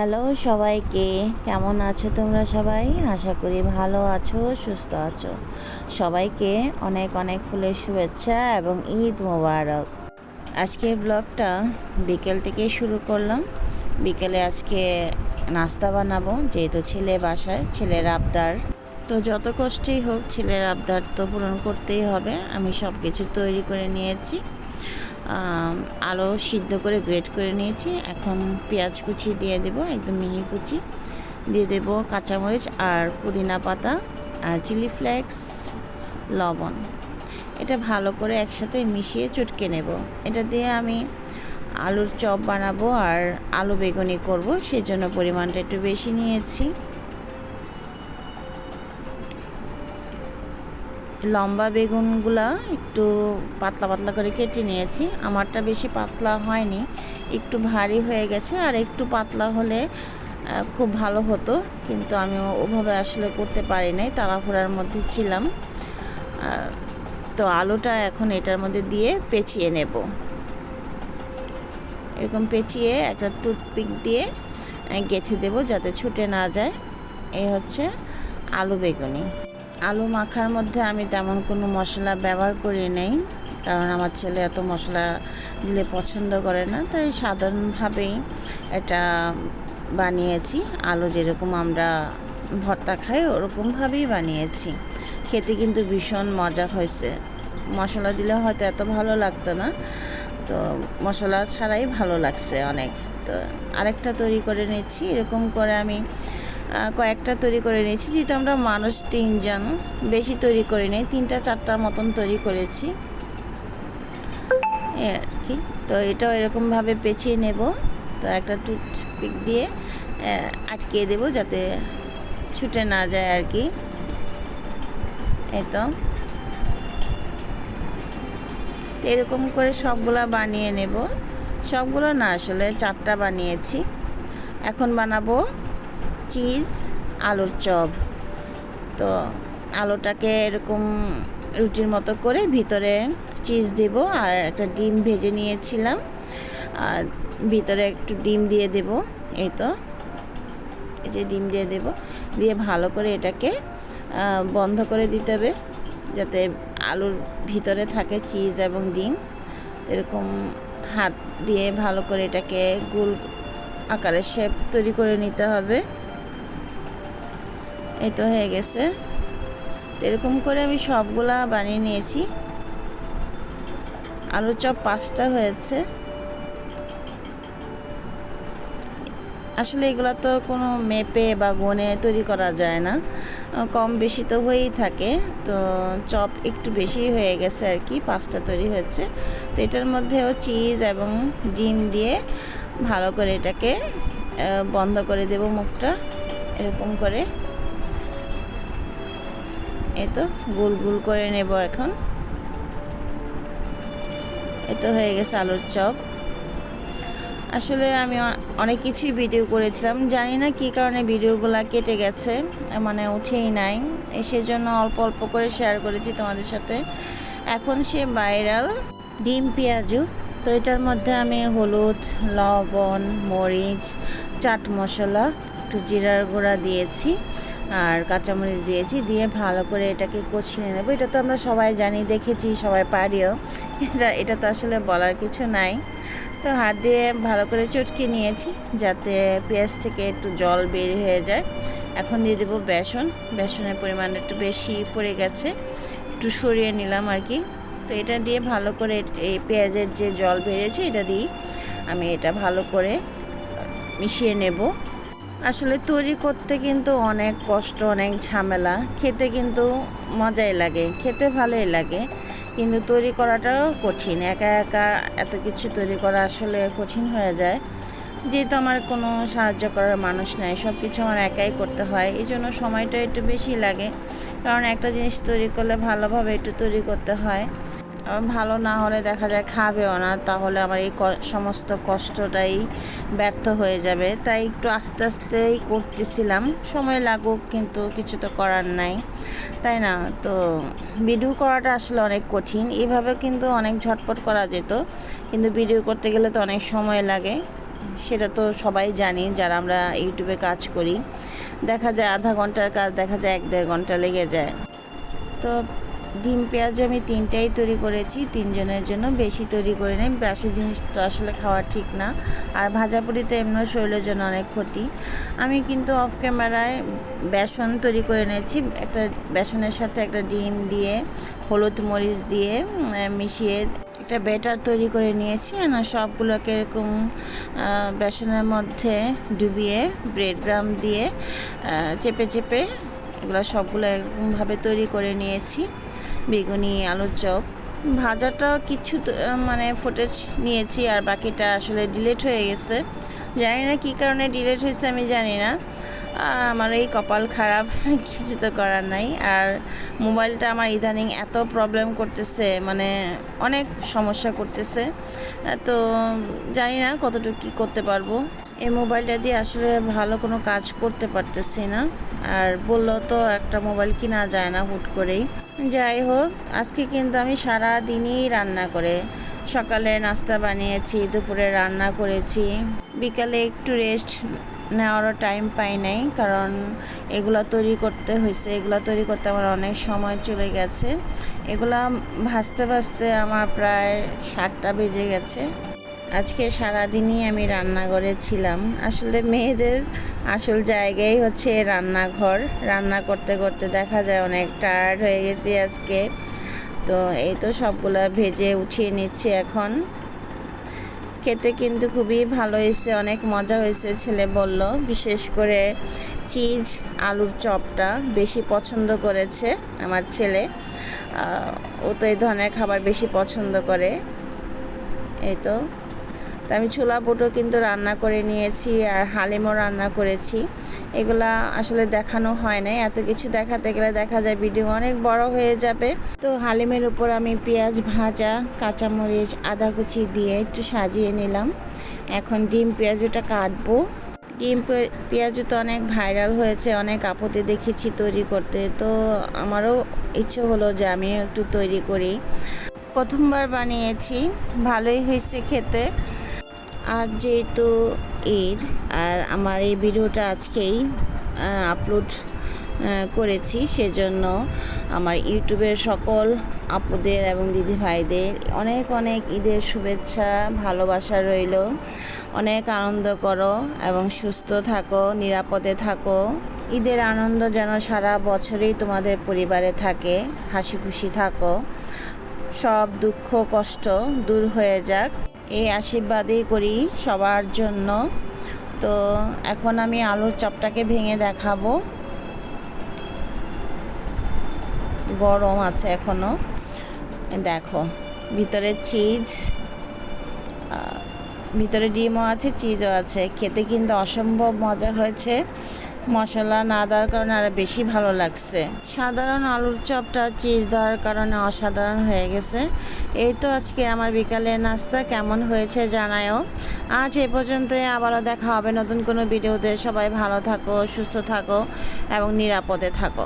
Hello সবাইকে, কেমন আছো তোমরা সবাই? আশা করি ভালো আছো, সুস্থ আছো। সবাইকে অনেক অনেক ফুলের শুভেচ্ছা এবং ঈদ মোবারক। আজকের ব্লগটা বিকেল থেকে শুরু করলাম। বিকেলে আজকে নাস্তা বানাবো, যেহেতু ছেলে বাসায়, ছেলের আবদার। তো যত কষ্টই হোক, ছেলের আবদার তো পূরণ করতেই হবে। আমি সব কিছু তৈরি করে নিয়েছি। আলু সিদ্ধ করে গ্রেট করে নিয়েছি। এখন পেঁয়াজ কুচি দিয়ে দেব, একদম মিহি কুচি। দিয়ে দেব কাঁচামরিচ আর পুদিনা পাতা আর চিলি ফ্লেক্স, লবণ। এটা ভালো করে একসাথে মিশিয়ে চটকে নেব। এটা দিয়ে আমি আলুর চপ বানাবো আর আলু বেগুনি করব, সেজন্য পরিমাণটা একটু বেশি নিয়েছি। লম্বা বেগুনগুলা একটু পাতলা পাতলা করে কেটে নিয়েছি। আমারটা বেশি পাতলা হয়নি, একটু ভারী হয়ে গেছে আর একটু পাতলা হলে খুব ভালো হতো, কিন্তু আমি ওভাবে আসলে করতে পারি নাই, তাড়াহুড়ার মধ্যে ছিলাম। তো আলুটা এখন এটার মধ্যে দিয়ে পেঁচিয়ে নেব। এরকম পেঁচিয়ে একটা টুথপিক দিয়ে গেঁথে দেবো যাতে ছুটে না যায়। এই হচ্ছে আলু বেগুনি। আলু মাখার মধ্যে আমি তেমন কোনো মশলা ব্যবহার করি নেই, কারণ আমার ছেলে এত মশলা দিলে পছন্দ করে না, তাই সাধারণভাবেই এটা বানিয়েছি। আলু যেরকম আমরা ভর্তা খাই, ওরকমভাবেই বানিয়েছি। খেতে কিন্তু ভীষণ মজা হয়েছে। মশলা দিলে হয়তো এত ভালো লাগতো না, তো মশলা ছাড়াই ভালো লাগছে অনেক। তো আরেকটা তৈরি করে নিচ্ছি, এরকম করে আমি কয়েকটা তৈরি করে নিয়েছি। যেহেতু আমরা মানুষ তিনজন, বেশি তৈরি করে নিই, তিনটা চারটার মতন তৈরি করেছি। আর কি। তো এটাও এরকমভাবে পেঁচিয়ে নেব। তো একটা টুথপিক দিয়ে আটকিয়ে দেব যাতে ছুটে না যায় আর কি। এই তো। তো এরকম করে সবগুলা বানিয়ে নেব। সবগুলো না, আসলে চারটা বানিয়েছি। এখন বানাবো চিজ, আলুর চপ। তো আলুটাকে এরকম রুটির মতো করে ভিতরে চিজ দেব আর একটা ডিম ভেজে নিয়েছিলাম। আর ভিতরে একটু ডিম দিয়ে দেব, এই তো। এই যে ডিম দিয়ে দেব, দিয়ে ভালো করে এটাকে বন্ধ করে দিতে হবে যাতে আলুর ভিতরে থাকে চিজ এবং ডিম। এরকম হাত দিয়ে ভালো করে এটাকে গোল আকারে শেপ তৈরি করে নিতে হবে। এই তো হয়ে গেছে। তো এরকম করে আমি সবগুলা বানিয়ে নিয়েছি। আলুর চপ পাঁচটা হয়েছে। আসলে এগুলো তো কোনো মেপে বা গনে তৈরি করা যায় না। কম বেশি তো হয়েই থাকে। তো চপ একটু বেশি হয়ে গেছে আর কি, পাঁচটা তৈরি হয়েছে। তো এটার মধ্যেও চিজ এবং ডিম দিয়ে ভালো করে এটাকে বন্ধ করে দেব মুখটা, এরকম করে। এই তো গোল গোল করে নেব এখন। এ তো হয়ে গেছে আলুর চপ। আসলে আমি অনেক কিছুই ভিডিও করেছিলাম। জানি না কী কারণে ভিডিওগুলো কেটে গেছে মানে উঠেই নাই। সেজন্য অল্প অল্প করে শেয়ার করেছি তোমাদের সাথে। এখন সে ভাইরাল ডিম পেঁয়াজু। তো এটার মধ্যে আমি হলুদ, লবণ, মরিচ, চাট মশলা, একটু জিরার গুঁড়া দিয়েছি। আর কাঁচামরিচ দিয়েছি, দিয়ে ভালো করে এটাকে কষিয়ে নেব। এটা তো আমরা সবাই জানি, দেখেছি, সবাই পারিও। এটা এটা তো আসলে বলার কিছু নাই। তো হাত দিয়ে ভালো করে চটকে নিয়েছি যাতে পেঁয়াজ থেকে একটু জল বের হয়ে যায়। এখন দিয়ে দেবো বেসন। বেসনের পরিমাণ একটু বেশি পড়ে গেছে, একটু সরিয়ে নিলাম আর কি। তো এটা দিয়ে ভালো করে এই পেঁয়াজের যে জল বেরিয়েছে, এটা দিই আমি এটা ভালো করে মিশিয়ে নেব। আসলে তৈরি করতে কিন্তু অনেক কষ্ট, অনেক ঝামেলা। খেতে কিন্তু মজাই লাগে, খেতে ভালোই লাগে, কিন্তু তৈরি করাটাও কঠিন। একা একা এত কিছু তৈরি করা আসলে কঠিন হয়ে যায়। যেহেতু আমার কোনো সাহায্য করার মানুষ নাই সব কিছু আমার একাই করতে হয় এই জন্য সময়টা একটু বেশি লাগে। কারণ একটা জিনিস তৈরি করলে ভালোভাবে একটু তৈরি করতে হয়। ভালো না হলে দেখা যায় খাবেও না, তাহলে আমার এই সমস্ত কষ্টটাই ব্যর্থ হয়ে যাবে। তাই একটু আস্তে আস্তেই করতেছিলাম, সময় লাগুক কিন্তু কিছু তো করার নাই, তাই না? তো ভিডিও করাটা আসলে অনেক কঠিন এইভাবে কিন্তু অনেক ঝটপট করা যেত, কিন্তু ভিডিও করতে গেলে তো অনেক সময় লাগে, সেটা তো সবাই জানি যারা আমরা ইউটিউবে কাজ করি। দেখা যায় আধা ঘণ্টার কাজ, দেখা যায় এক দেড় ঘণ্টা লেগে যায়। তো ডিম, পেঁয়াজ আমি তিনটাই তৈরি করেছি। তিনজনের জন্য বেশি তৈরি করে নিই। বাসি জিনিস তো আসলে খাওয়া ঠিক না। আর ভাজাপুরি তো এমনি শরীরের জন্য অনেক ক্ষতি। আমি কিন্তু অফ ক্যামেরায় বেসন তৈরি করে নিয়েছি একটা বেসনের সাথে একটা ডিম দিয়ে, হলুদ মরিচ দিয়ে মিশিয়ে একটা ব্যাটার তৈরি করে নিয়েছি। না, সবগুলোকে এরকম বেসনের মধ্যে ডুবিয়ে ব্রেড গ্রাম দিয়ে চেপে চেপে এগুলো সবগুলো এরকমভাবে তৈরি করে নিয়েছি। বেগুনি, আলুর চপ। ভাজাটা কিছু মানে ফুটেজ নিয়েছি আর বাকিটা আসলে ডিলেট হয়ে গেছে। জানি না কী কারণে ডিলেট হয়েছে, আমি জানি না। আমার এই কপাল খারাপ, কিছু তো করার নাই। আর মোবাইলটা আমার ইদানিং এত প্রবলেম করতেছে মানে অনেক সমস্যা করতেছে। তো জানি না কতটুকু কী করতে পারব। এই মোবাইলটা দিয়ে আসলে ভালো কোনো কাজ করতে পারতেছি না। আর বলল তো একটা মোবাইল কিনা যায় না হুট করেই। যাই হোক, আজকে কিন্তু আমি সারা দিনই রান্না করে, সকালে নাস্তা বানিয়েছি, দুপুরে রান্না করেছি। বিকালে একটু রেস্ট নেওয়ারও টাইম পাই নাই, কারণ এগুলো তৈরি করতে হয়েছে এগুলো তৈরি করতে আমার অনেক সময় চলে গেছে। এগুলা ভাজতে ভাজতে আমার প্রায় সাতটা বেজে গেছে। আজকে সারাদিনই আমি রান্নাঘরে ছিলাম। আসলে মেয়েদের আসল জায়গাই হচ্ছে রান্নাঘর। রান্না করতে করতে দেখা যায় অনেক টায়ার্ড হয়ে গেছি আজকে। তো এই তো সবগুলো ভেজে উঠিয়ে নিচ্ছি এখন। খেতে কিন্তু খুবই ভালো হয়েছে, অনেক মজা হয়েছে, ছেলে বলল। বিশেষ করে চিজ আলুর চপটা বেশি পছন্দ করেছে আমার ছেলে। ও তো এই ধরনের খাবার বেশি পছন্দ করে। এই তো। তো আমি ছোলা বুটো কিন্তু রান্না করে নিয়েছি আর হালিমও রান্না করেছি। এগুলা আসলে দেখানো হয় নাই। এত কিছু দেখাতে গেলে দেখা যায় ভিডিও অনেক বড় হয়ে যাবে। তো হালিমের উপর আমি পেঁয়াজ ভাজা, কাঁচামরিচ, আদা কুচি দিয়ে একটু সাজিয়ে নিলাম। এখন ডিম পেঁয়াজটা কাটবো। ডিম পেঁয়াজু তো অনেক ভাইরাল হয়েছে, অনেক আপত্তি দেখেছি তৈরি করতে। তো আমারও ইচ্ছে হলো যে আমিও একটু তৈরি করি। প্রথমবার বানিয়েছি, ভালোই হয়েছে খেতে। আজ যেহেতু ঈদ আর আমার এই ভিডিওটা আজকেই আপলোড করেছি, সেজন্য আমার ইউটিউবের সকল আপুদের এবং দিদি ভাইদের অনেক অনেক ঈদের শুভেচ্ছা, ভালোবাসা রইল। অনেক আনন্দ করো এবং সুস্থ থাকো, নিরাপদে থাকো। ঈদের আনন্দ যেন সারা বছরেই তোমাদের পরিবারে থাকে, হাসি খুশি থাকো। সব দুঃখ কষ্ট দূর হয়ে যাক। এই আশীর্বাদই করি সবার জন্য। তো এখন আমি আলুর চপটাকে ভেঙে দেখাবো। গরম আছে এখনও। দেখো, ভিতরে চিজ ভিতরে ডিমও আছে, চিজও আছে। খেতে কিন্তু অসম্ভব মজা হয়েছে। মশলা না দেওয়ার কারণে আরও বেশি ভালো লাগছে। সাধারণ আলুর চপটা চিজ দেওয়ার কারণে অসাধারণ হয়ে গেছে। এই তো আজকে আমার বিকালের নাস্তা, কেমন হয়েছে জানায়ও। আজ এ পর্যন্তই, আবারও দেখা হবে নতুন কোনো ভিডিওতে। সবাই ভালো থাকো, সুস্থ থাকো এবং নিরাপদে থাকো।